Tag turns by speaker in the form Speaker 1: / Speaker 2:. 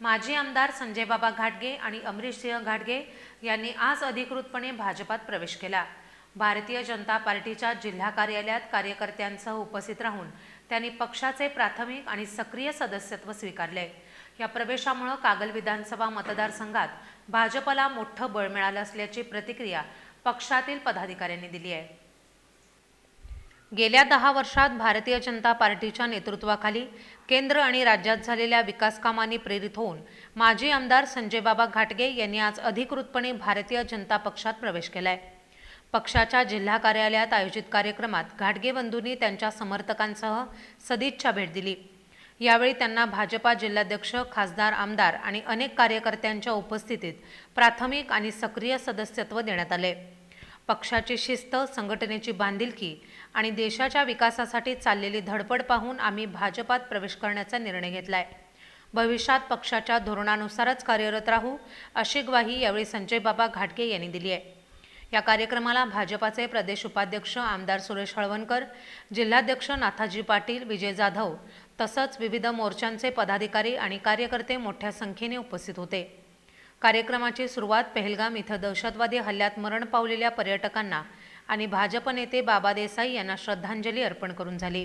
Speaker 1: माजी आमदार संजय बाबा घाटगे आणि अमरीश सिंह घाटगे यांनी आज अधिकृतपणे भाजपात प्रवेश केला. भारतीय जनता पार्टीच्या जिल्हा कार्यालयात कार्यकर्त्यांसह उपस्थित राहून त्यांनी पक्षाचे प्राथमिक आणि सक्रिय सदस्यत्व स्वीकारले. या प्रवेशामुळे कागल विधानसभा मतदारसंघात भाजपला मोठं बळ मिळालं असल्याची प्रतिक्रिया पक्षातील पदाधिकाऱ्यांनी दिली आहे. गेल्या दहा वर्षात भारतीय जनता पार्टीच्या नेतृत्वाखाली केंद्र आणि राज्यात झालेल्या विकासकामांनी प्रेरित होऊन माजी आमदार संजय बाबा घाटगे यांनी आज अधिकृतपणे भारतीय जनता पक्षात प्रवेश केलाय. पक्षाच्या जिल्हा कार्यालयात आयोजित कार्यक्रमात घाटगे बंधूंनी त्यांच्या समर्थकांसह सदिच्छा भेट दिली. यावेळी त्यांना भाजपा जिल्हाध्यक्ष खासदार आमदार आणि अनेक कार्यकर्त्यांच्या उपस्थितीत प्राथमिक आणि सक्रिय सदस्यत्व देण्यात आले. पक्षाची शिस्त संघटनेची बांधिलकी आणि देशाच्या विकासासाठी चाललेली धडपड पाहून आम्ही भाजपात प्रवेश करण्याचा निर्णय घेतलाय. भविष्यात पक्षाच्या धोरणानुसारच कार्यरत राहू अशी ग्वाही यावेळी संजय बाबा घाटगे यांनी दिली आहे. या कार्यक्रमाला भाजपाचे प्रदेश उपाध्यक्ष आमदार सुरेश हळवणकर जिल्हाध्यक्ष नाथाजी पाटील विजय जाधव तसंच विविध मोर्चांचे पदाधिकारी आणि कार्यकर्ते मोठ्या संख्येने उपस्थित होते. कार्यक्रमाची सुरुवात पहलगाम इथं दहशतवादी हल्ल्यात मरण पावलेल्या पर्यटकांना आणि भाजप नेते बाबा देसाई यांना श्रद्धांजली अर्पण करून झाली.